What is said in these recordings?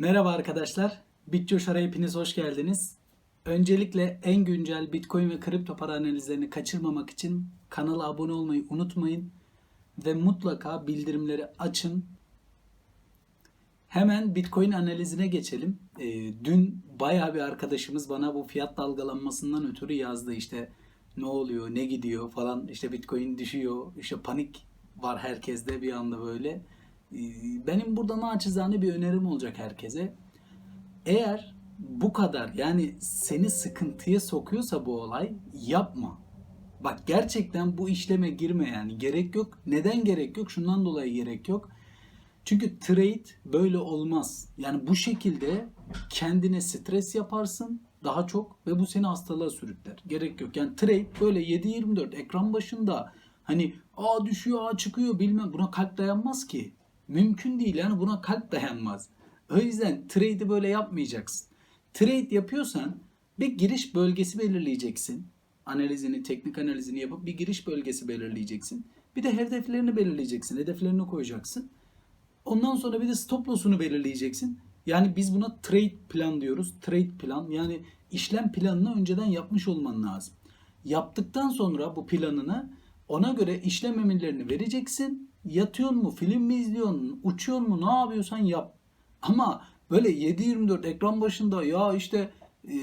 Merhaba arkadaşlar. BitCoşar'a hepiniz hoş geldiniz. Öncelikle en güncel Bitcoin ve kripto para analizlerini kaçırmamak için kanala abone olmayı unutmayın ve mutlaka bildirimleri açın. Hemen Bitcoin analizine geçelim. Ee, dün bayağı bir arkadaşımız bana bu fiyat dalgalanmasından ötürü yazdı işte ne oluyor, ne gidiyor falan işte Bitcoin düşüyor, işte panik var herkeste bir anda böyle. Ee, Benim burada naçizane bir önerim olacak herkese. Eğer bu kadar yani seni sıkıntıya sokuyorsa bu olay yapma. Bak gerçekten bu işleme girme yani gerek yok. Neden gerek yok? Şundan dolayı gerek yok. Çünkü trade böyle olmaz. Yani bu şekilde kendine stres yaparsın daha çok ve bu seni hastalığa sürükler. Gerek yok. Yani trade böyle 7-24 ekran başında hani aa düşüyor aa çıkıyor bilmem buna kalp dayanmaz ki. Mümkün değil yani buna kalp dayanmaz. O yüzden trade'i böyle yapmayacaksın. Trade yapıyorsan bir giriş bölgesi belirleyeceksin. Analizini, teknik analizini yapıp bir giriş bölgesi belirleyeceksin. Bir de hedeflerini belirleyeceksin. Hedeflerini koyacaksın. Ondan sonra bir de stop loss'unu belirleyeceksin. Yani biz buna trade plan diyoruz. Trade plan yani işlem planını önceden yapmış olman lazım. Yaptıktan sonra bu planını ona göre işlem emirlerini vereceksin. Yatıyor mu, film mi izliyorsun, uçuyor mu, ne yapıyorsan yap. Ama böyle 7-24 ekran başında ya işte e,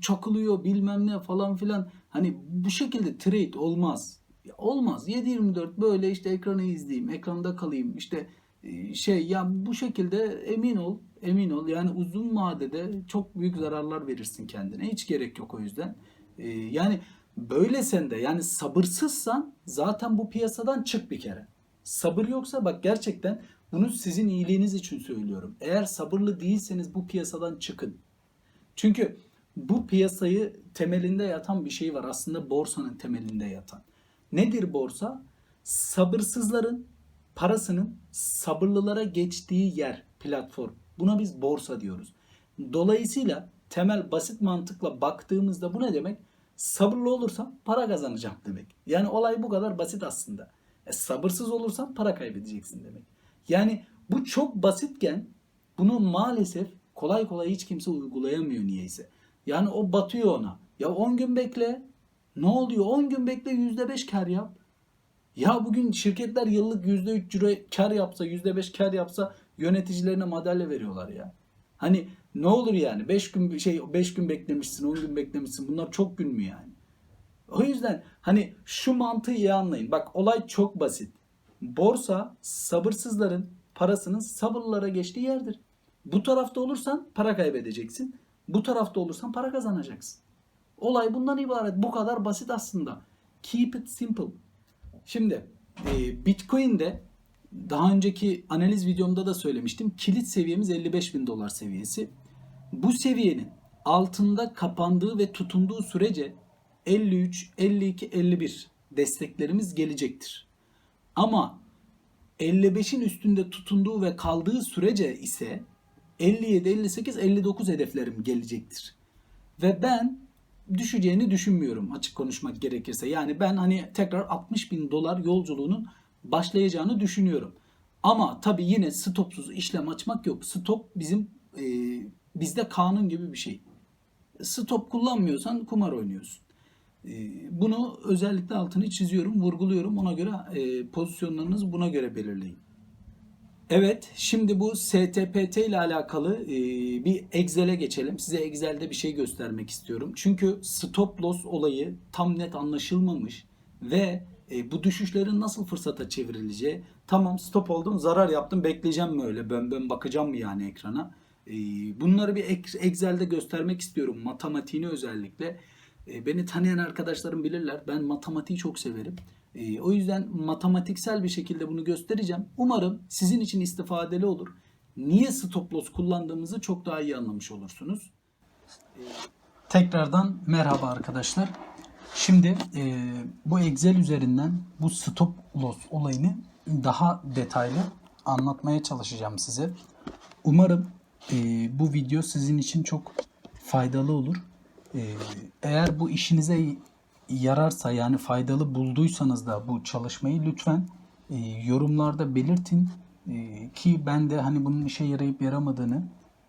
çakılıyor bilmem ne falan filan. Hani bu şekilde trade olmaz. Ya olmaz. 7-24 böyle işte ekranı izleyeyim, ekranda kalayım. İşte e, şey ya bu şekilde emin ol, emin ol. Yani uzun vadede çok büyük zararlar verirsin kendine. Hiç gerek yok o yüzden. E, yani böyle sen de yani sabırsızsan zaten bu piyasadan çık bir kere. Sabır yoksa bak gerçekten bunu sizin iyiliğiniz için söylüyorum. Eğer sabırlı değilseniz bu piyasadan çıkın. Çünkü bu piyasayı temelinde yatan bir şey var. Aslında borsanın temelinde yatan. Nedir borsa? Sabırsızların parasının sabırlılara geçtiği yer, platform. Buna biz borsa diyoruz. Dolayısıyla temel basit mantıkla baktığımızda bu ne demek? Sabırlı olursan para kazanacağım demek. Yani olay bu kadar basit aslında. E, sabırsız olursan para kaybedeceksin demek. Yani bu çok basitken bunu maalesef kolay kolay hiç kimse uygulayamıyor niyeyse. Yani o batıyor ona. Ya 10 gün bekle. Ne oluyor? 10 gün bekle %5 kar yap. Ya bugün şirketler yıllık %3 ciro kar yapsa, %5 kar yapsa yöneticilerine madalya veriyorlar ya. Hani ne olur yani 5 gün şey 5 gün beklemişsin, 10 gün beklemişsin. Bunlar çok gün mü yani? O yüzden hani şu mantığı iyi anlayın. Bak olay çok basit. Borsa sabırsızların parasının sabırlılara geçtiği yerdir. Bu tarafta olursan para kaybedeceksin. Bu tarafta olursan para kazanacaksın. Olay bundan ibaret. Bu kadar basit aslında. Keep it simple. Şimdi e, Bitcoin'de daha önceki analiz videomda da söylemiştim. Kilit seviyemiz 55 bin dolar seviyesi. Bu seviyenin altında kapandığı ve tutunduğu sürece 53, 52, 51 desteklerimiz gelecektir. Ama 55'in üstünde tutunduğu ve kaldığı sürece ise 57, 58, 59 hedeflerim gelecektir. Ve ben düşeceğini düşünmüyorum açık konuşmak gerekirse. Yani ben hani tekrar 60 bin dolar yolculuğunun başlayacağını düşünüyorum. Ama tabii yine stopsuz işlem açmak yok. Stop bizim e, bizde kanun gibi bir şey. Stop kullanmıyorsan kumar oynuyorsun. E, bunu özellikle altını çiziyorum, vurguluyorum. Ona göre e, pozisyonlarınızı buna göre belirleyin. Evet, şimdi bu STPT ile alakalı e, bir Excel'e geçelim. Size Excel'de bir şey göstermek istiyorum. Çünkü stop loss olayı tam net anlaşılmamış ve e, bu düşüşlerin nasıl fırsata çevrileceği. Tamam stop oldum, zarar yaptım, bekleyeceğim mi öyle? Bön bön bakacağım mı yani ekrana? E, bunları bir Excel'de göstermek istiyorum. Matematiğini özellikle. E, beni tanıyan arkadaşlarım bilirler. Ben matematiği çok severim. E, o yüzden matematiksel bir şekilde bunu göstereceğim. Umarım sizin için istifadeli olur. Niye stop loss kullandığımızı çok daha iyi anlamış olursunuz. E, tekrardan merhaba arkadaşlar. Şimdi bu Excel üzerinden bu stop loss olayını daha detaylı anlatmaya çalışacağım size. Umarım bu video sizin için çok faydalı olur. E, eğer bu işinize yararsa yani faydalı bulduysanız da bu çalışmayı lütfen e, yorumlarda belirtin E, ki ben de hani bunun işe yarayıp yaramadığını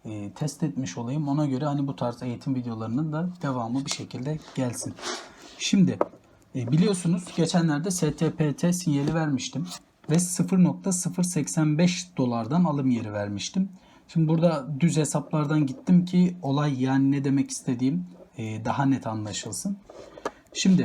e, test etmiş olayım. Ona göre hani bu tarz eğitim videolarının da devamı bir şekilde gelsin. Şimdi e, biliyorsunuz geçenlerde STPT sinyali vermiştim ve 0.085 dolardan alım yeri vermiştim. Şimdi burada düz hesaplardan gittim ki olay yani ne demek istediğim e, daha net anlaşılsın. Şimdi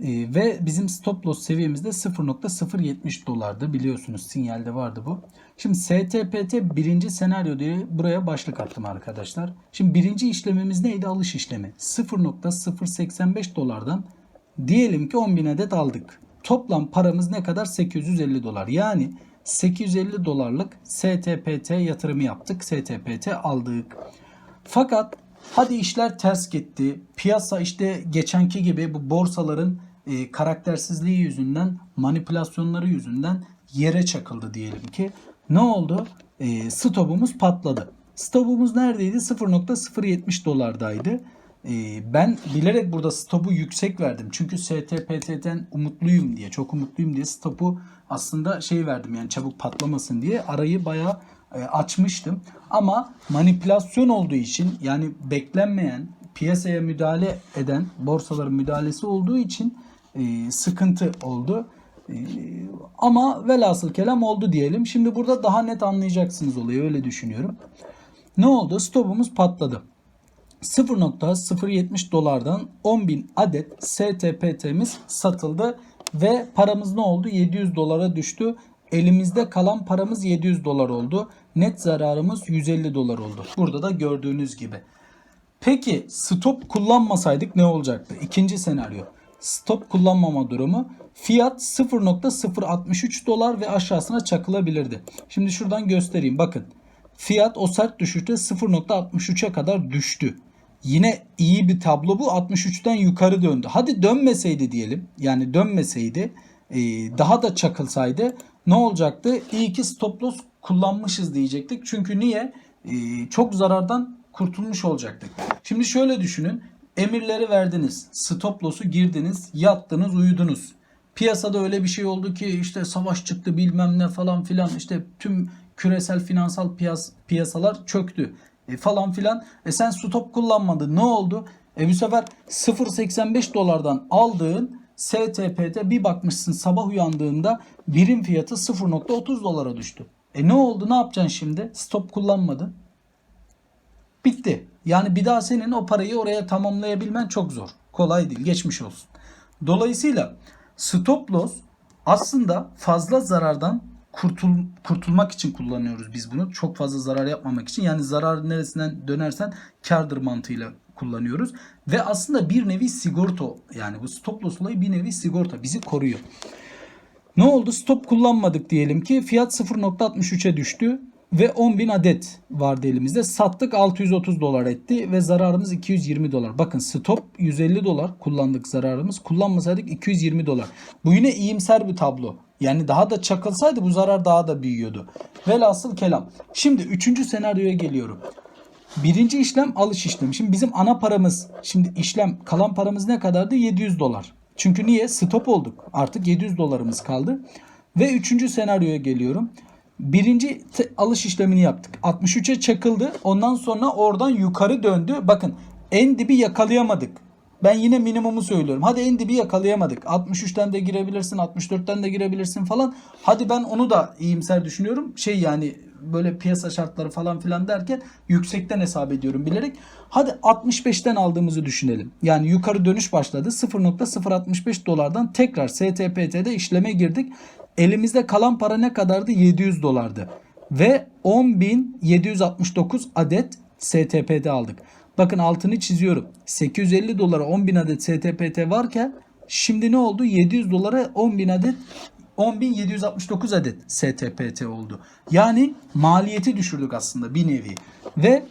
e, ve bizim stop loss seviyemizde 0.070 dolardı biliyorsunuz sinyalde vardı bu. Şimdi STPT birinci senaryo diye buraya başlık attım arkadaşlar. Şimdi birinci işlemimiz neydi? Alış işlemi. 0.085 dolardan diyelim ki 10.000 adet aldık. Toplam paramız ne kadar? 850 dolar. Yani 850 dolarlık STPT yatırımı yaptık. STPT aldık. Fakat hadi işler ters gitti. Piyasa işte geçenki gibi bu borsaların e, karaktersizliği yüzünden, manipülasyonları yüzünden yere çakıldı diyelim ki. Ne oldu? E, stopumuz patladı. Stopumuz neredeydi? 0.070 dolardaydı. E, ben bilerek burada stopu yüksek verdim. Çünkü STPT'den umutluyum diye, çok umutluyum diye stopu aslında şey verdim yani çabuk patlamasın diye arayı bayağı açmıştım. Ama manipülasyon olduğu için yani beklenmeyen piyasaya müdahale eden borsaların müdahalesi olduğu için e, sıkıntı oldu. E, ama velhasıl kelam oldu diyelim. Şimdi burada daha net anlayacaksınız olayı öyle düşünüyorum. Ne oldu? Stopumuz patladı. 0.070 dolardan 10.000 adet STPT'miz satıldı ve paramız ne oldu? 700 dolara düştü. Elimizde kalan paramız 700 dolar oldu. Net zararımız 150 dolar oldu. Burada da gördüğünüz gibi. Peki stop kullanmasaydık ne olacaktı? İkinci senaryo. Stop kullanmama durumu. Fiyat 0.063 dolar ve aşağısına çakılabilirdi. Şimdi şuradan göstereyim. Bakın. Fiyat o sert düşüşte 0.63'e kadar düştü. Yine iyi bir tablo bu. 63'ten yukarı döndü. Hadi dönmeseydi diyelim. Yani dönmeseydi e, daha da çakılsaydı ne olacaktı? İyi ki stop loss kullanmışız diyecektik. Çünkü niye? E, çok zarardan kurtulmuş olacaktık. Şimdi şöyle düşünün. Emirleri verdiniz. Stop loss'u girdiniz. Yattınız uyudunuz. Piyasada öyle bir şey oldu ki işte savaş çıktı bilmem ne falan filan işte tüm küresel finansal piyas piyasalar çöktü e, falan filan. E sen stop kullanmadın. Ne oldu? E bu sefer 0.85 dolardan aldığın STP'de bir bakmışsın sabah uyandığında birim fiyatı 0.30 dolara düştü. E ne oldu? Ne yapacaksın şimdi? Stop kullanmadın. Bitti. Yani bir daha senin o parayı oraya tamamlayabilmen çok zor. Kolay değil. Geçmiş olsun. Dolayısıyla stop loss aslında fazla zarardan kurtul, kurtulmak için kullanıyoruz biz bunu. Çok fazla zarar yapmamak için. Yani zarar neresinden dönersen kardır mantığıyla kullanıyoruz. Ve aslında bir nevi sigorta yani bu stop loss olayı bir nevi sigorta bizi koruyor. Ne oldu? Stop kullanmadık diyelim ki fiyat 0.63'e düştü ve 10.000 adet vardı elimizde. Sattık 630 dolar etti ve zararımız 220 dolar. Bakın stop 150 dolar kullandık zararımız. Kullanmasaydık 220 dolar. Bu yine iyimser bir tablo. Yani daha da çakılsaydı bu zarar daha da büyüyordu. Velhasıl kelam. Şimdi üçüncü senaryoya geliyorum. Birinci işlem alış işlemi. Şimdi bizim ana paramız, şimdi işlem kalan paramız ne kadardı? 700 dolar. Çünkü niye? Stop olduk. Artık 700 dolarımız kaldı. Ve üçüncü senaryoya geliyorum. Birinci alış işlemini yaptık. 63'e çakıldı. Ondan sonra oradan yukarı döndü. Bakın en dibi yakalayamadık. Ben yine minimumu söylüyorum. Hadi en dibi yakalayamadık. 63'ten de girebilirsin, 64'ten de girebilirsin falan. Hadi ben onu da iyimser düşünüyorum. Şey yani böyle piyasa şartları falan filan derken yüksekten hesap ediyorum bilerek. Hadi 65'ten aldığımızı düşünelim. Yani yukarı dönüş başladı. 0.065 dolardan tekrar STPT'de işleme girdik. Elimizde kalan para ne kadardı? 700 dolardı. Ve 10.769 adet STPT aldık. Bakın altını çiziyorum. 850 dolara 10.000 adet STPT varken şimdi ne oldu? 700 dolara 10.000 adet 10.769 adet STPT oldu. Yani maliyeti düşürdük aslında bir nevi. Ve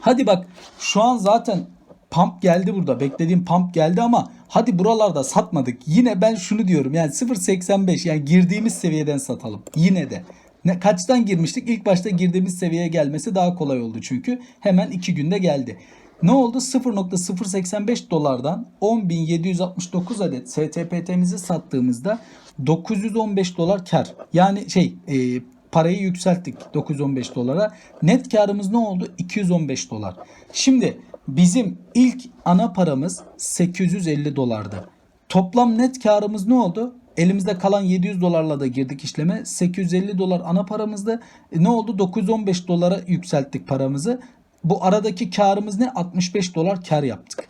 hadi bak şu an zaten pump geldi burada. Beklediğim pump geldi ama hadi buralarda satmadık. Yine ben şunu diyorum yani 0.85 yani girdiğimiz seviyeden satalım. Yine de. Ne, kaçtan girmiştik? İlk başta girdiğimiz seviyeye gelmesi daha kolay oldu çünkü. Hemen 2 günde geldi. Ne oldu? 0.085 dolardan 10.769 adet STPT'mizi sattığımızda 915 dolar kar. Yani şey e, parayı yükselttik 915 dolara. Net karımız ne oldu? 215 dolar. Şimdi bizim ilk ana paramız 850 dolardı. Toplam net karımız ne oldu? Elimizde kalan 700 dolarla da girdik işleme. 850 dolar ana paramızdı. E, ne oldu? 915 dolara yükselttik paramızı. Bu aradaki karımız ne? 65 dolar kar yaptık.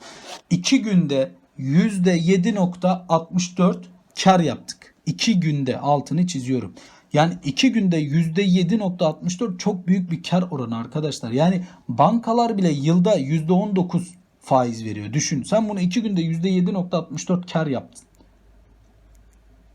2 günde %7.64 kar yaptık. 2 günde altını çiziyorum. Yani 2 günde %7.64 çok büyük bir kar oranı arkadaşlar. Yani bankalar bile yılda %19 faiz veriyor. Düşün sen bunu 2 günde %7.64 kar yaptın.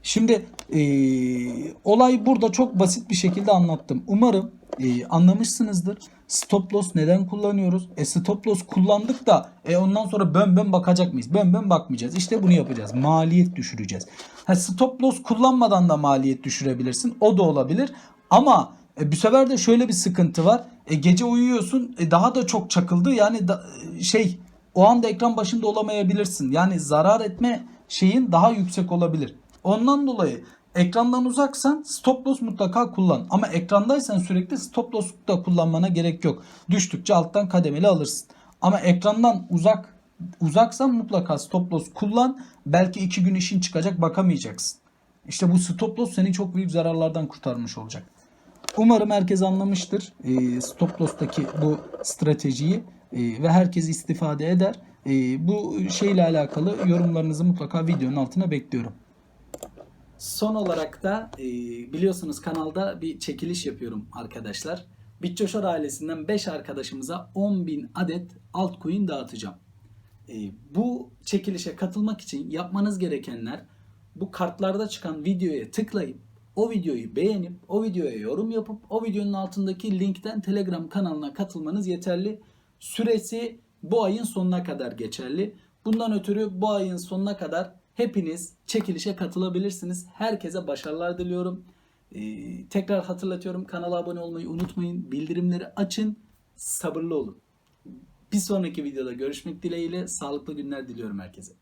Şimdi eee, olay burada çok basit bir şekilde anlattım. Umarım eee, anlamışsınızdır. Stop loss neden kullanıyoruz? E stop loss kullandık da e ondan sonra bön bön bakacak mıyız? Bön bön bakmayacağız. İşte bunu yapacağız. Maliyet düşüreceğiz. Ha, stop loss kullanmadan da maliyet düşürebilirsin. O da olabilir. Ama e, bu sefer de şöyle bir sıkıntı var. E, gece uyuyorsun e, daha da çok çakıldı. Yani da, e, şey o anda ekran başında olamayabilirsin. Yani zarar etme şeyin daha yüksek olabilir. Ondan dolayı ekrandan uzaksan stop loss mutlaka kullan. Ama ekrandaysan sürekli stop loss da kullanmana gerek yok. Düştükçe alttan kademeli alırsın. Ama ekrandan uzak uzaksan mutlaka stop loss kullan. Belki iki gün işin çıkacak bakamayacaksın. İşte bu stop loss seni çok büyük zararlardan kurtarmış olacak. Umarım herkes anlamıştır e, stop loss'taki bu stratejiyi e, ve herkes istifade eder. E, bu şeyle alakalı yorumlarınızı mutlaka videonun altına bekliyorum. Son olarak da e, biliyorsunuz kanalda bir çekiliş yapıyorum arkadaşlar. Bitcoşor ailesinden 5 arkadaşımıza 10.000 adet altcoin dağıtacağım. E, bu çekilişe katılmak için yapmanız gerekenler bu kartlarda çıkan videoya tıklayıp o videoyu beğenip o videoya yorum yapıp o videonun altındaki linkten Telegram kanalına katılmanız yeterli. Süresi bu ayın sonuna kadar geçerli. Bundan ötürü bu ayın sonuna kadar hepiniz çekilişe katılabilirsiniz. Herkese başarılar diliyorum. Ee, tekrar hatırlatıyorum kanala abone olmayı unutmayın. Bildirimleri açın. Sabırlı olun. Bir sonraki videoda görüşmek dileğiyle sağlıklı günler diliyorum herkese.